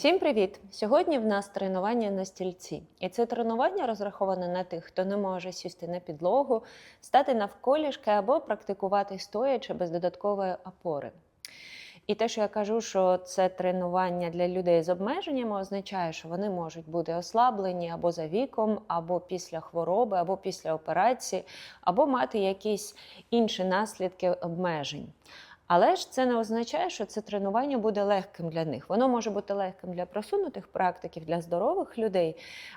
Всім привіт! Сьогодні в нас тренування на стільці. І це тренування розраховане на тих, хто не може сісти на підлогу, стати навколішки або практикувати стоячи без додаткової опори. І те, що я кажу, що це тренування для людей з обмеженнями, означає, що вони можуть бути ослаблені або за віком, або після хвороби, або після операції, або мати якісь інші наслідки обмежень. Але ж це не означає, що це тренування буде легким для них. Воно може бути легким для просунутих практиків, для здорових людей.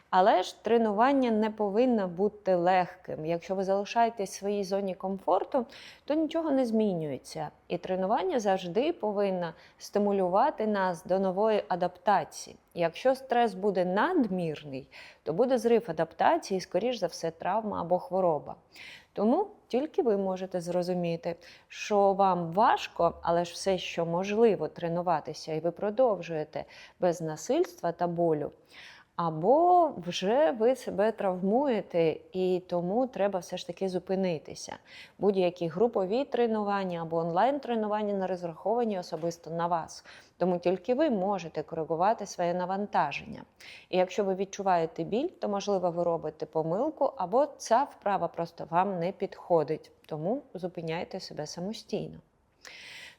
Але ж тренування не повинно бути легким. Якщо ви залишаєтесь в своїй зоні комфорту, то нічого не змінюється. І тренування завжди повинно стимулювати нас до нової адаптації. Якщо стрес буде надмірний, то буде зрив адаптації, скоріш за все, травма або хвороба. Тому тільки ви можете зрозуміти, що вам важко, але ж все, що можливо тренуватися, і ви продовжуєте без насильства та болю. Або вже ви себе травмуєте, і тому треба все ж таки зупинитися. Будь-які групові тренування або онлайн-тренування не розраховані особисто на вас. Тому тільки ви можете коригувати своє навантаження. І якщо ви відчуваєте біль, то можливо ви робите помилку, або ця вправа просто вам не підходить. Тому зупиняйте себе самостійно.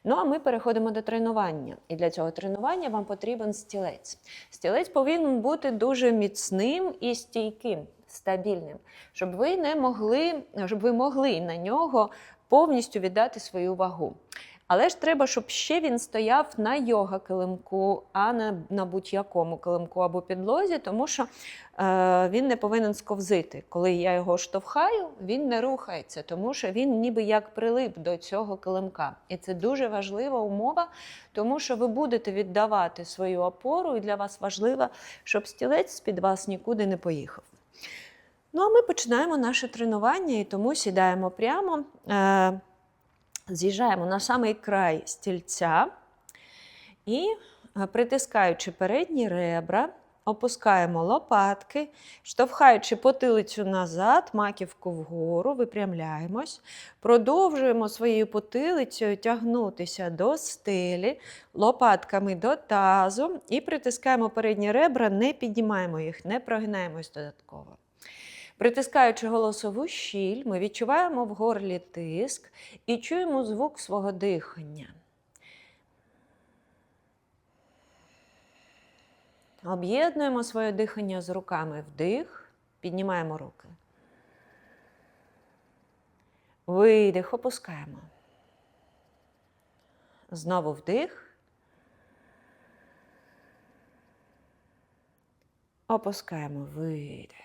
Ну а ми переходимо до тренування. І для цього тренування вам потрібен стілець. Стілець повинен бути дуже міцним і стійким, стабільним, щоб ви не могли, щоб ви могли на нього повністю віддати свою вагу. Але ж треба, щоб ще він стояв на йога килимку, а не на будь-якому килимку або підлозі, тому що е, він не повинен сковзити. Коли я його штовхаю, він не рухається, тому що він ніби як прилип до цього килимка. І це дуже важлива умова, тому що ви будете віддавати свою опору, і для вас важливо, щоб стілець з-під вас нікуди не поїхав. Ну, а ми починаємо наше тренування і тому сідаємо прямо. Е, З'їжджаємо на самий край стільця і, е, притискаючи передні ребра, опускаємо лопатки, штовхаючи потилицю назад, маківку вгору, випрямляємось, продовжуємо своєю потилицею тягнутися до стелі, лопатками до тазу і притискаємо передні ребра, не піднімаємо їх, не прогинаємось додатково. Притискаючи голосову щіль, ми відчуваємо в горлі тиск і чуємо звук свого дихання. Об'єднуємо своє дихання з руками вдих, піднімаємо руки. Видих, опускаємо. Знову вдих. Опускаємо видих.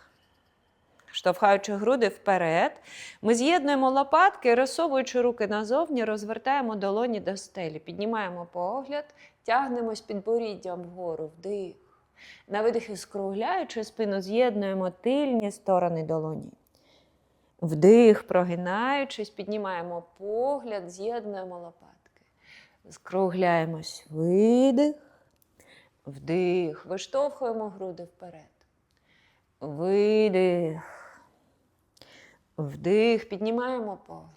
Штовхаючи груди вперед, ми з'єднуємо лопатки, розсовуючи руки назовні, розвертаємо долоні до стелі. Піднімаємо погляд, тягнемось підборіддям вгору, вдих. На видихи скругляючи спину, з'єднуємо тильні сторони долоні. Вдих, прогинаючись, піднімаємо погляд, з'єднуємо лопатки. Скругляємось, видих, вдих, виштовхуємо груди вперед. Видих. Вдих, піднімаємо погляд.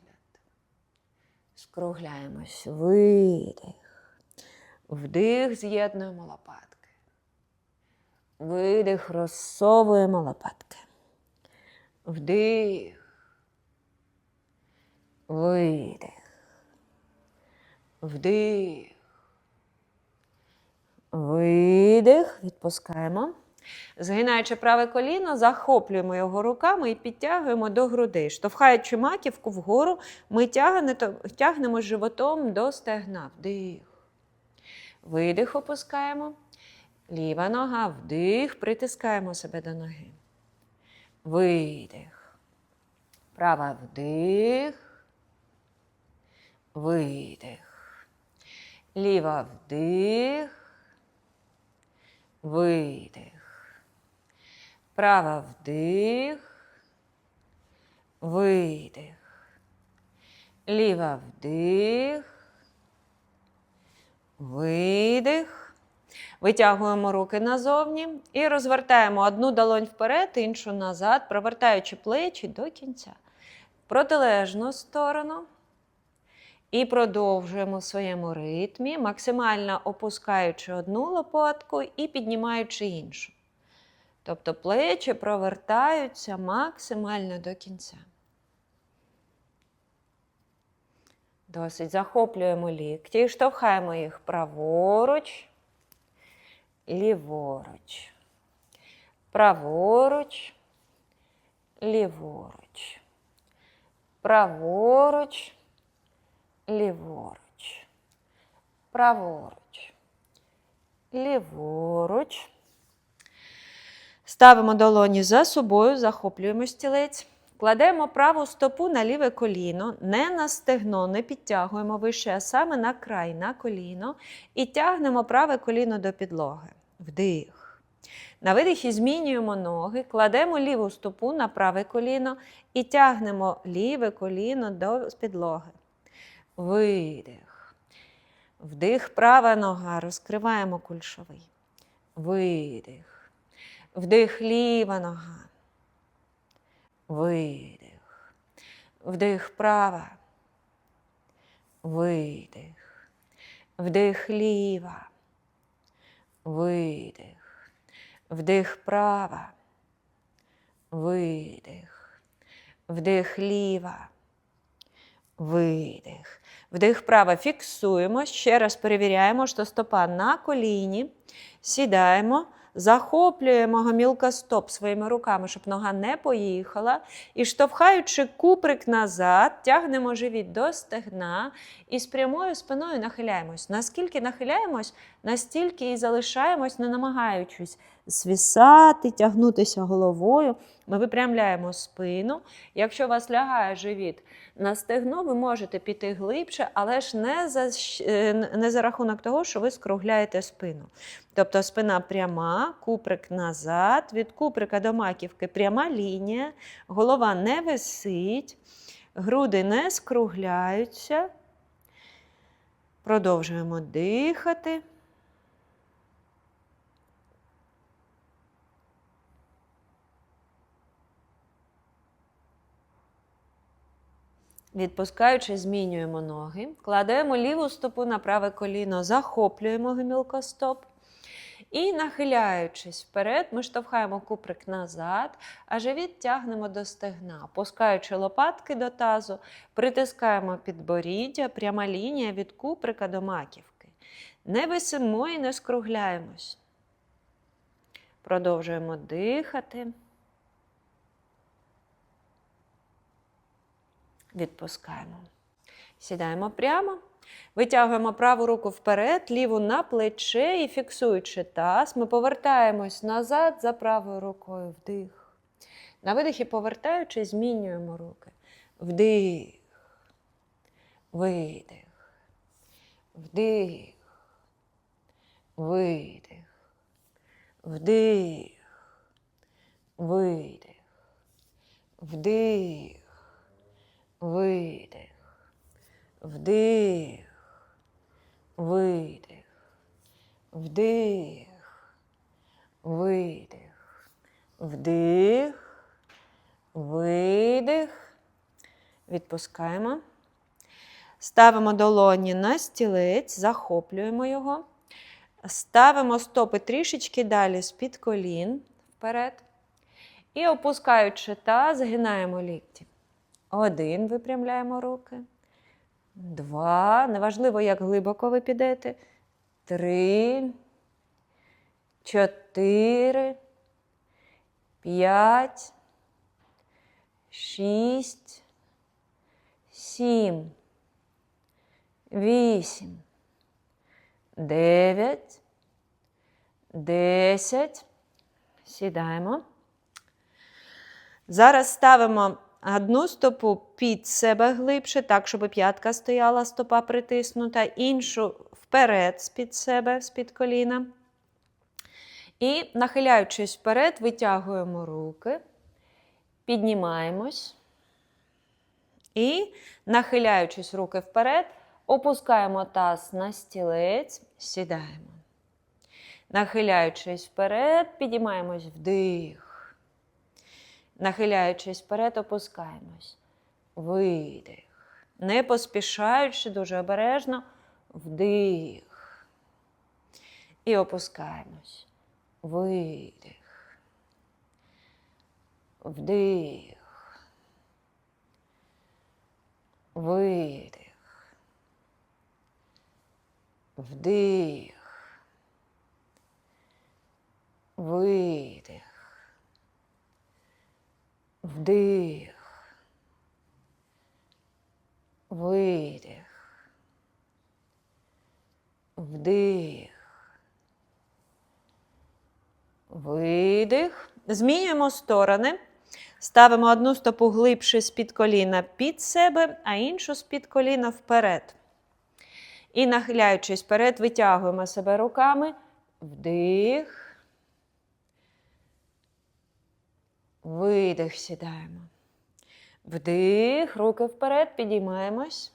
Скругляємось. Видих. Вдих, з'єднуємо лопатки. Видих, розсовуємо лопатки. Вдих. Видих. Вдих. Видих. Відпускаємо. Згинаючи праве коліно, захоплюємо його руками і підтягуємо до грудей. Штовхаючи маківку вгору, ми тягнемо животом до стегна. Вдих. Видих опускаємо. Ліва нога, вдих, притискаємо себе до ноги. Видих. Права вдих. Видих. Ліва вдих. видих. Права вдих, видих. Ліва вдих, видих. Витягуємо руки назовні і розвертаємо одну долонь вперед, іншу назад, провертаючи плечі до кінця. Протилежну сторону. І продовжуємо в своєму ритмі, максимально опускаючи одну лопатку і піднімаючи іншу. Тобто плечі провертаються максимально до кінця. Досить захоплюємо лікті і штовхаємо їх праворуч, ліворуч, праворуч, ліворуч, праворуч, ліворуч, праворуч, ліворуч. Ставимо долоні за собою, захоплюємо стілець. Кладемо праву стопу на ліве коліно, не на стегно, не підтягуємо вище, а саме на край, на коліно. І тягнемо праве коліно до підлоги. Вдих. На видихі змінюємо ноги, кладемо ліву стопу на праве коліно і тягнемо ліве коліно до підлоги. Видих. Вдих, права нога, розкриваємо кульшовий. Видих. Вдих, ліва нога. Видих. Вдих права. Видих. Вдих ліва. Видих. Вдих права. Видих. Вдих ліва. Видих. Вдих права. Фіксуємо. Ще раз перевіряємо, що стопа на коліні. Сідаємо. Захоплюємо гомілка стоп своїми руками, щоб нога не поїхала. І штовхаючи куприк назад, тягнемо живіт до стегна і з прямою спиною нахиляємось. Наскільки нахиляємось, настільки і залишаємось, не намагаючись свісати, тягнутися головою. Ми випрямляємо спину. Якщо у вас лягає живіт на стегно, ви можете піти глибше, але ж не за, е, не за рахунок того, що ви скругляєте спину. Тобто спина пряма, куприк назад, від куприка до маківки пряма лінія, голова не висить, груди не скругляються. Продовжуємо дихати. Відпускаючи, змінюємо ноги, кладемо ліву стопу на праве коліно, захоплюємо гомілкостоп. І нахиляючись вперед, ми штовхаємо куприк назад, а живіт тягнемо до стегна, опускаючи лопатки до тазу, притискаємо підборіддя, пряма лінія від куприка до маківки. Не висимо і не скругляємось. Продовжуємо дихати. Відпускаємо. Сідаємо прямо. Витягуємо праву руку вперед, ліву на плече і фіксуючи таз, ми повертаємось назад за правою рукою. Вдих. На видихі повертаючись, змінюємо руки. Вдих. Видих. Вдих. Видих. Вдих. Видих. Вдих. Видих. Вдих. Видих. Вдих. Видих. Вдих. Видих. Відпускаємо. Ставимо долоні на стілець, захоплюємо його. Ставимо стопи трішечки далі з-під колін вперед. І опускаючи таз, згинаємо лікті. Один випрямляємо руки. Два. Неважливо, як глибоко ви підете. Три. Чотири. П'ять. Шість. Сім. Вісім. Дев'ять. Десять. Сідаємо. Зараз ставимо одну стопу під себе глибше, так, щоб п'ятка стояла, стопа притиснута, іншу вперед з-під себе, з-під коліна. І, нахиляючись вперед, витягуємо руки, піднімаємось. І, нахиляючись руки вперед, опускаємо таз на стілець, сідаємо. Нахиляючись вперед, підіймаємось вдих. Нахиляючись вперед, опускаємось. Видих. Не поспішаючи, дуже обережно, вдих. І опускаємось. Видих. Вдих. Видих. Вдих. Видих. Вдих. Видих. Вдих. Видих. Змінюємо сторони. Ставимо одну стопу глибше з-під коліна під себе, а іншу з-під коліна вперед. І нахиляючись вперед, витягуємо себе руками. Вдих. Видих, сідаємо. Вдих, руки вперед, підіймаємось.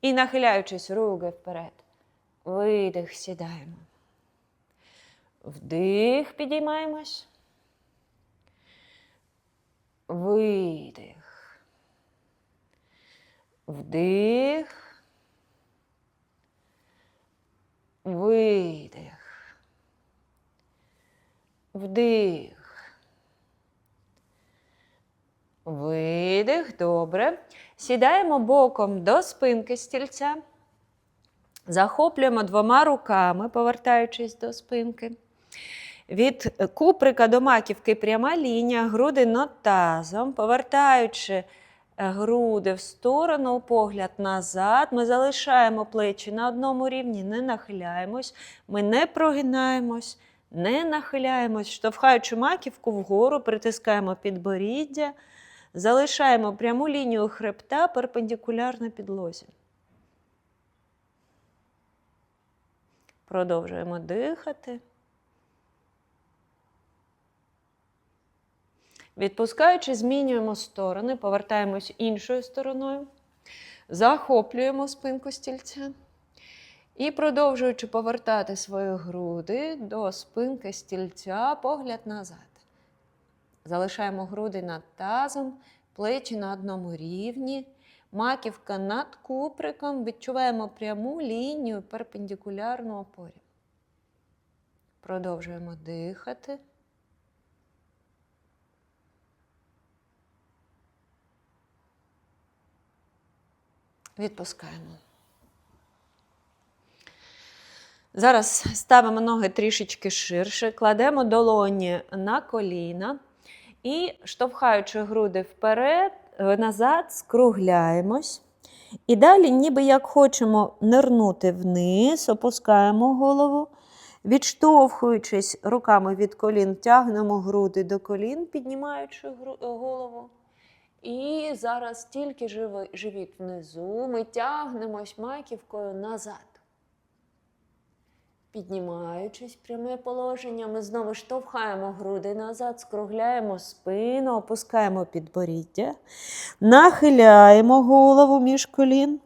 І нахиляючись, руки вперед. Видих, сідаємо. Вдих, підіймаємось. Видих. Вдих. Видих. Вдих. Видих. Добре. Сідаємо боком до спинки стільця. Захоплюємо двома руками, повертаючись до спинки. Від куприка до маківки пряма лінія, груди над тазом, повертаючи е, груди в сторону, погляд назад. Ми залишаємо плечі на одному рівні, не нахиляємось, ми не прогинаємось, не нахиляємось, штовхаючи маківку вгору, притискаємо підборіддя, залишаємо пряму лінію хребта перпендикулярно підлозі. Продовжуємо дихати. Відпускаючи, змінюємо сторони, повертаємось іншою стороною, захоплюємо спинку стільця. І продовжуючи повертати свої груди до спинки стільця, погляд назад. Залишаємо груди над тазом, плечі на одному рівні, маківка над куприком, відчуваємо пряму лінію перпендикулярну опорі. Продовжуємо дихати. Відпускаємо. Зараз ставимо ноги трішечки ширше, кладемо долоні на коліна і, штовхаючи груди вперед, е, назад, скругляємось. І далі, ніби як хочемо нирнути вниз, опускаємо голову, відштовхуючись руками від колін, тягнемо груди до колін, піднімаючи е, голову. І зараз тільки живіт внизу, ми тягнемось маківкою назад. Піднімаючись пряме положення, ми знову штовхаємо груди назад, скругляємо спину, опускаємо підборіддя, нахиляємо голову між колін.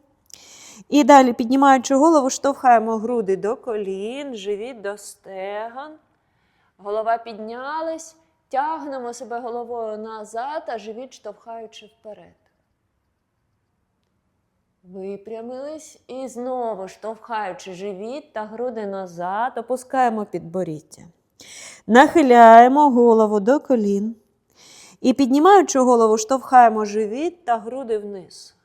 І далі, піднімаючи голову, штовхаємо груди до колін, живіт до стегон. Голова піднялась, тягнемо себе головою назад, а живіт штовхаючи вперед. Випрямились і знову штовхаючи живіт та груди назад, опускаємо підборіддя. Нахиляємо голову до колін. І піднімаючи голову, штовхаємо живіт та груди вниз.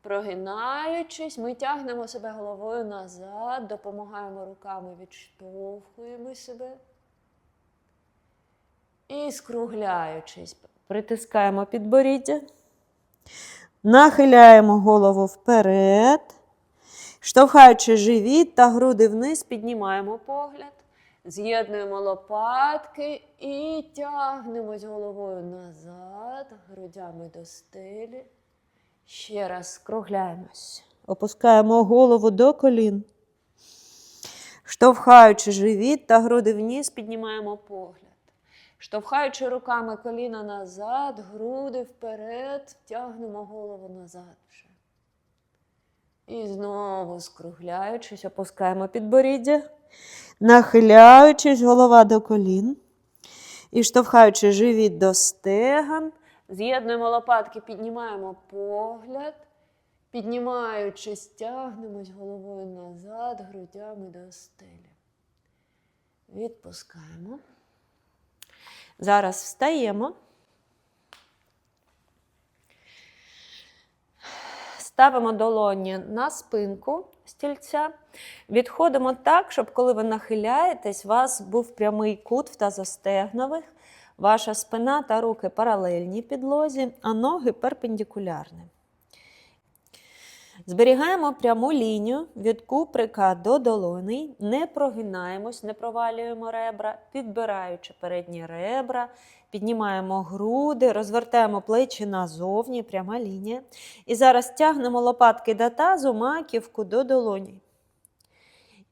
Прогинаючись, ми тягнемо себе головою назад, допомагаємо руками, відштовхуємо себе. І скругляючись, притискаємо підборіддя. Нахиляємо голову вперед. Штовхаючи живіт та груди вниз, піднімаємо погляд. З'єднуємо лопатки і тягнемось головою назад, грудями до стелі. Ще раз скругляємось. Опускаємо голову до колін. Штовхаючи живіт та груди вниз, піднімаємо погляд. Штовхаючи руками коліна назад, груди вперед, тягнемо голову назад вже. І знову скругляючись, опускаємо підборіддя, нахиляючись, голова до колін. І штовхаючи живіт до стеган, з'єднуємо лопатки, піднімаємо погляд. Піднімаючись, тягнемось головою назад, грудями до стелі. Відпускаємо. Зараз встаємо. Ставимо долоні на спинку стільця. Відходимо так, щоб коли ви нахиляєтесь, у вас був прямий кут в тазостегнових, ваша спина та руки паралельні підлозі, а ноги перпендикулярні. Зберігаємо пряму лінію від куприка до долоней, не прогинаємось, не провалюємо ребра, підбираючи передні ребра, піднімаємо груди, розвертаємо плечі назовні, пряма лінія. І зараз тягнемо лопатки до тазу, маківку до долоні.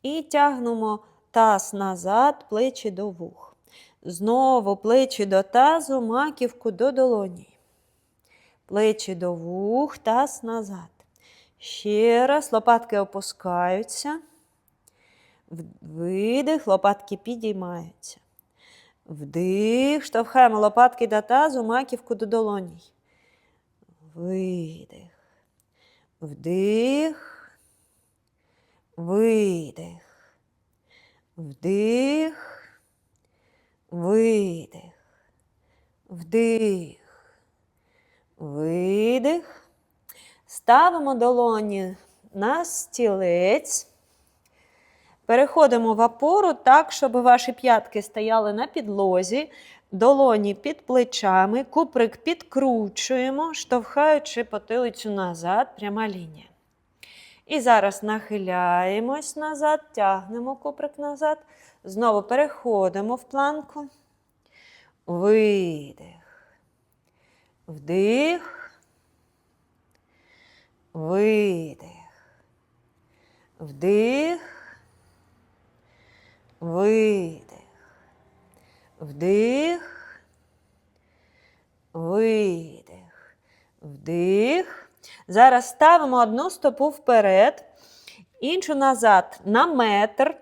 І тягнемо таз назад, плечі до вух. Знову плечі до тазу, маківку до долоні. Плечі до вух, таз назад. Ще раз, лопатки опускаються. Видих, лопатки підіймаються. Вдих, штовхаємо лопатки до тазу, маківку до долоній. Видих. Вдих. Видих. Вдих. Видих. Вдих. Видих. Ставимо долоні на стілець. Переходимо в опору так, щоб ваші п'ятки стояли на підлозі, долоні під плечами, куприк підкручуємо, штовхаючи потилицю назад, пряма лінія. І зараз нахиляємось назад, тягнемо куприк назад. Знову переходимо в планку. Видих. Вдих. Видих. Вдих. Видих. Вдих. Видих. Вдих. Зараз ставимо одну стопу вперед, іншу назад на метр.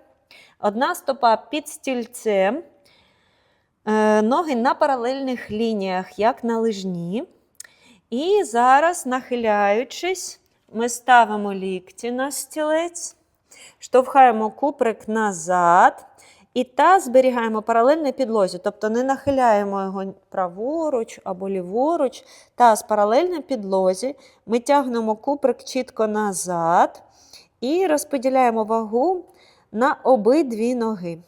Одна стопа під стільцем. Е, Ноги на паралельних лініях, як на лижні. І зараз, нахиляючись, ми ставимо лікті на стілець, штовхаємо куприк назад і таз зберігаємо паралельно підлозі. Тобто не нахиляємо його праворуч або ліворуч, таз паралельно підлозі. Ми тягнемо куприк чітко назад і розподіляємо вагу на обидві ноги.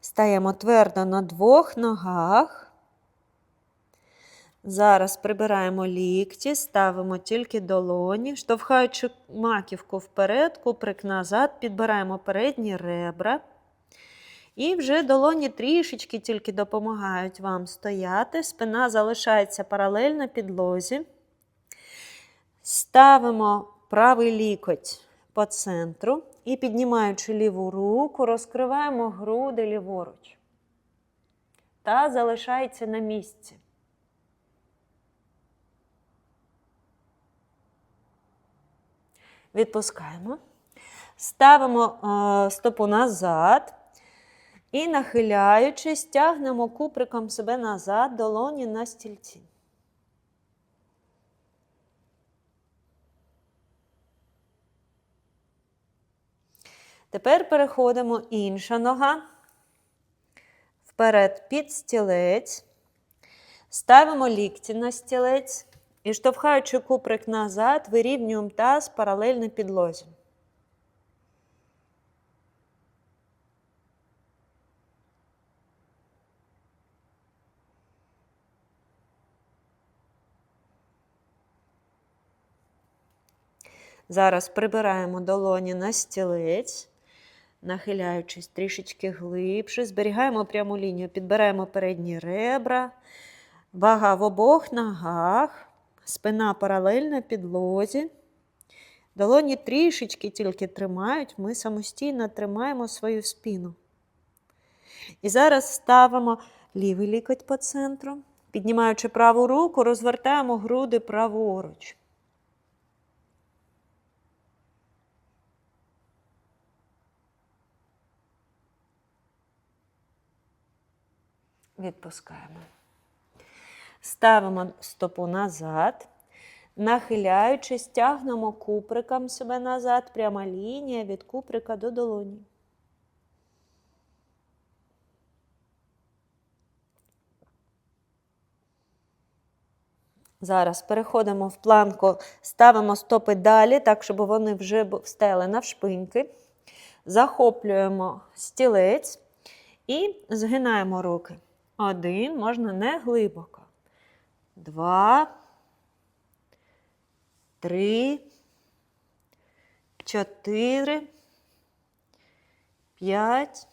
Стаємо твердо на двох ногах. Зараз прибираємо лікті, ставимо тільки долоні, штовхаючи маківку вперед, куприк назад, підбираємо передні ребра. І вже долоні трішечки тільки допомагають вам стояти. Спина залишається паралельно підлозі. Ставимо правий лікоть по центру і, піднімаючи ліву руку, розкриваємо груди ліворуч. Та залишається на місці. Відпускаємо. Ставимо е, стопу назад. І, нахиляючись, тягнемо куприком себе назад, долоні на стільці. Тепер переходимо інша нога. Вперед під стілець. Ставимо лікті на стілець. І штовхаючи куприк назад, вирівнюємо таз паралельно підлозі. Зараз прибираємо долоні на стілець, нахиляючись трішечки глибше, зберігаємо пряму лінію, підбираємо передні ребра, вага в обох ногах, спина паралельна підлозі. Долоні трішечки тільки тримають, ми самостійно тримаємо свою спину. І зараз ставимо лівий лікоть по центру. Піднімаючи праву руку, розвертаємо груди праворуч. Відпускаємо. Ставимо стопу назад, нахиляючись, тягнемо куприком себе назад, пряма лінія від куприка до долоні. Зараз переходимо в планку, ставимо стопи далі, так, щоб вони вже встали навшпиньки. Захоплюємо стілець і згинаємо руки. Один, можна не глибоко. Два, три, чотири, п'ять,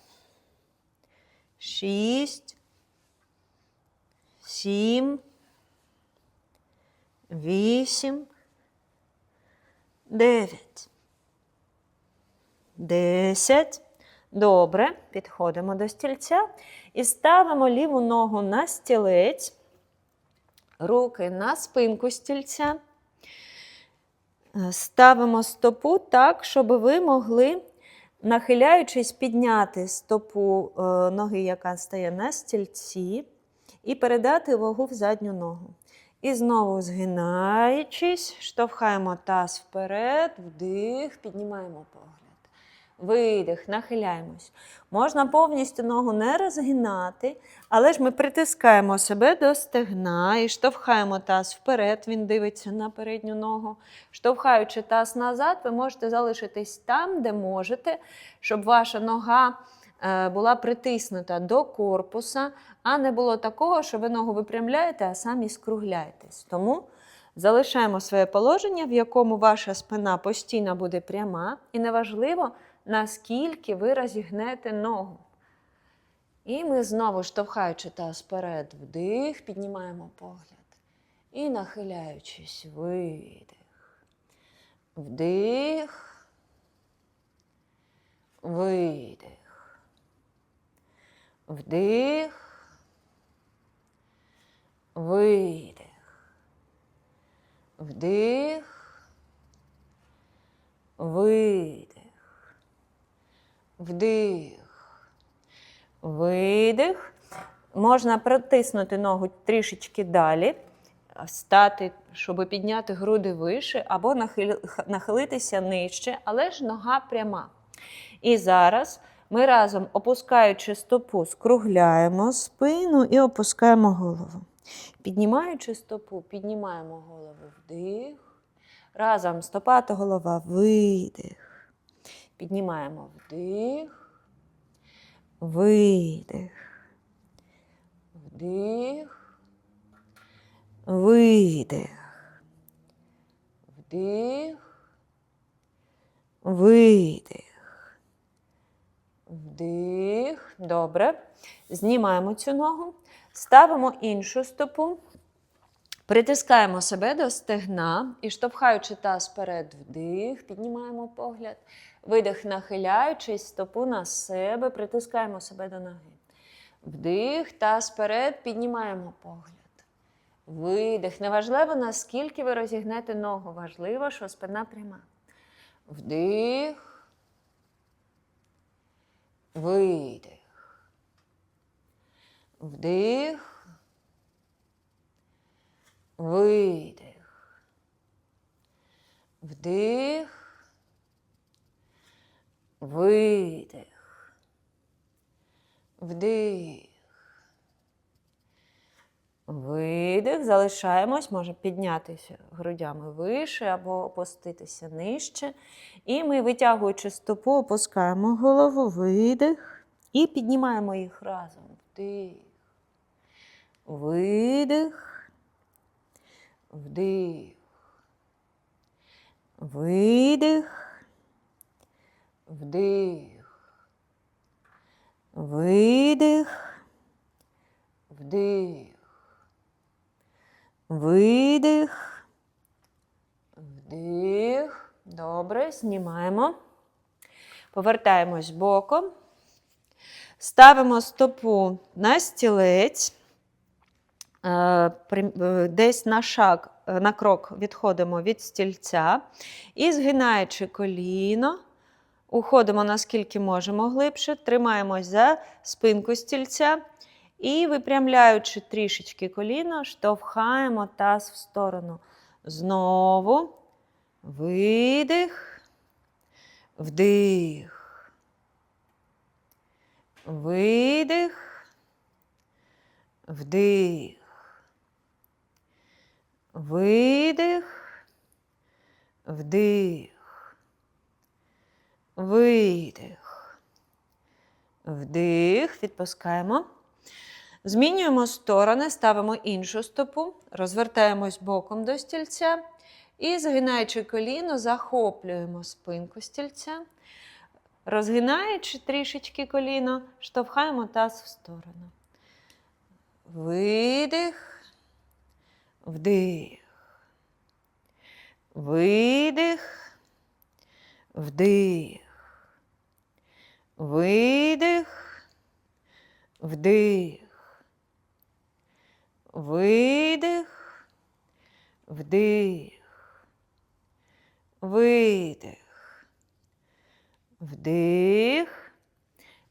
шість, сім, вісім, дев'ять, десять. Добре, підходимо до стільця і ставимо ліву ногу на стілець, руки на спинку стільця. Е, Ставимо стопу так, щоб ви могли, нахиляючись, підняти стопу е, ноги, яка стає на стільці, і передати вагу в задню ногу. І знову згинаючись, штовхаємо таз вперед, вдих, піднімаємо погляд. Видих, нахиляємось. Можна повністю ногу не розгинати, але ж ми притискаємо себе до стегна і штовхаємо таз вперед, він дивиться на передню ногу. Штовхаючи таз назад, ви можете залишитись там, де можете, щоб ваша нога е, була притиснута до корпуса, а не було такого, що ви ногу випрямляєте, а самі скругляєтесь. Тому залишаємо своє положення, в якому ваша спина постійно буде пряма, і неважливо, наскільки ви розігнете ногу. І ми знову, штовхаючи таз вперед, вдих, піднімаємо погляд. І нахиляючись, видих. Вдих. Видих. Вдих. Видих. Вдих. Видих. Вдих. Видих. Можна протиснути ногу трішечки далі, стати, щоб підняти груди вище, або нахилитися нижче, але ж нога пряма. І зараз ми разом, опускаючи стопу, скругляємо спину і опускаємо голову. Піднімаючи стопу, піднімаємо голову вдих. Разом стопа та голова видих. Піднімаємо вдих. Видих. Вдих. Видих. Вдих. Видих. Вдих. Добре. Знімаємо цю ногу. Ставимо іншу стопу. Притискаємо себе до стегна і штовхаючи таз вперед, вдих, піднімаємо погляд. Видих, нахиляючись, стопу на себе, притискаємо себе до ноги. Вдих, таз вперед, піднімаємо погляд. Видих. Неважливо, наскільки ви розігнете ногу. Важливо, що спина пряма. Вдих. Видих. Вдих. Видих. Вдих. Видих. Вдих. Видих. Залишаємось, може піднятися грудями вище або опуститися нижче. І ми, витягуючи стопу, опускаємо голову, видих. І піднімаємо їх разом. Вдих. Видих. Вдих. Видих. Вдих. Видих. Вдих. Видих. Вдих. Добре, знімаємо. Повертаємось боком. Ставимо стопу на стілець. Е, е, Десь на шаг, е, на крок відходимо від стільця. І згинаючи коліно, уходимо наскільки можемо глибше, тримаємось за спинку стільця. І випрямляючи трішечки коліно, штовхаємо таз в сторону. Знову видих, вдих. Видих, вдих. Видих, вдих. Видих. Вдих. Відпускаємо. Змінюємо сторони, ставимо іншу стопу, розвертаємось боком до стільця і, згинаючи коліно, захоплюємо спинку стільця. Розгинаючи трішечки коліно, штовхаємо таз в сторону. Видих, вдих. Видих, вдих. Видих, вдих. Видих, вдих. Видих. Вдих.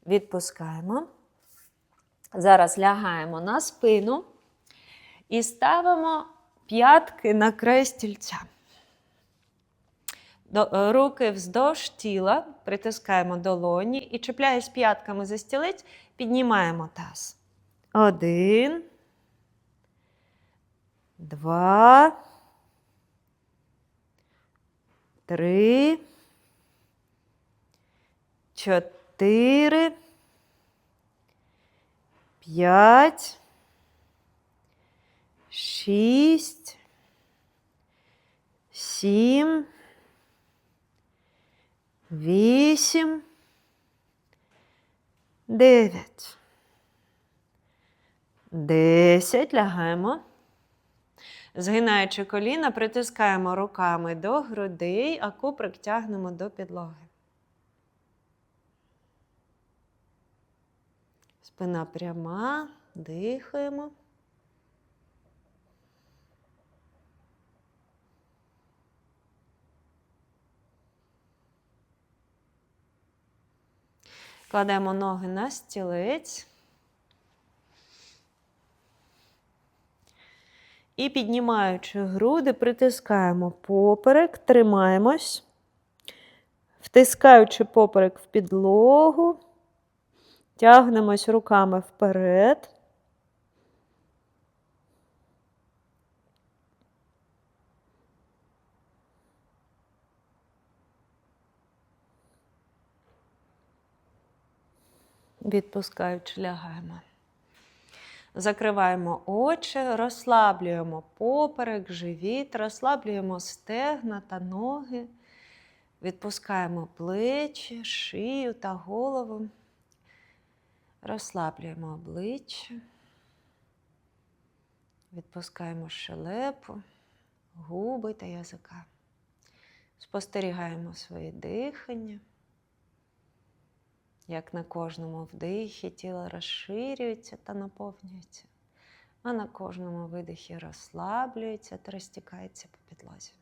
Відпускаємо. Зараз лягаємо на спину і ставимо п'ятки на край стільця. Руки вздовж тіла, притискаємо долоні і, чіпляючись п'ятками за стілець, піднімаємо таз. Один. Два. Три. Чотири. П'ять. Шість. Сім. Вісім. Дев'ять. Десять. Лягаємо. Згинаючи коліна, притискаємо руками до грудей, а куприк тягнемо до підлоги. Спина пряма, дихаємо. Кладемо ноги на стілець. І піднімаючи груди, притискаємо поперек, тримаємось, втискаючи поперек в підлогу, тягнемось руками вперед. Відпускаючи, лягаємо. Закриваємо очі, розслаблюємо поперек, живіт, розслаблюємо стегна та ноги, відпускаємо плечі, шию та голову, розслаблюємо обличчя, відпускаємо щелепу, губи та язика. Спостерігаємо своє дихання. Як на кожному вдихі тіло розширюється та наповнюється, а на кожному видихі розслаблюється та розтікається по підлозі.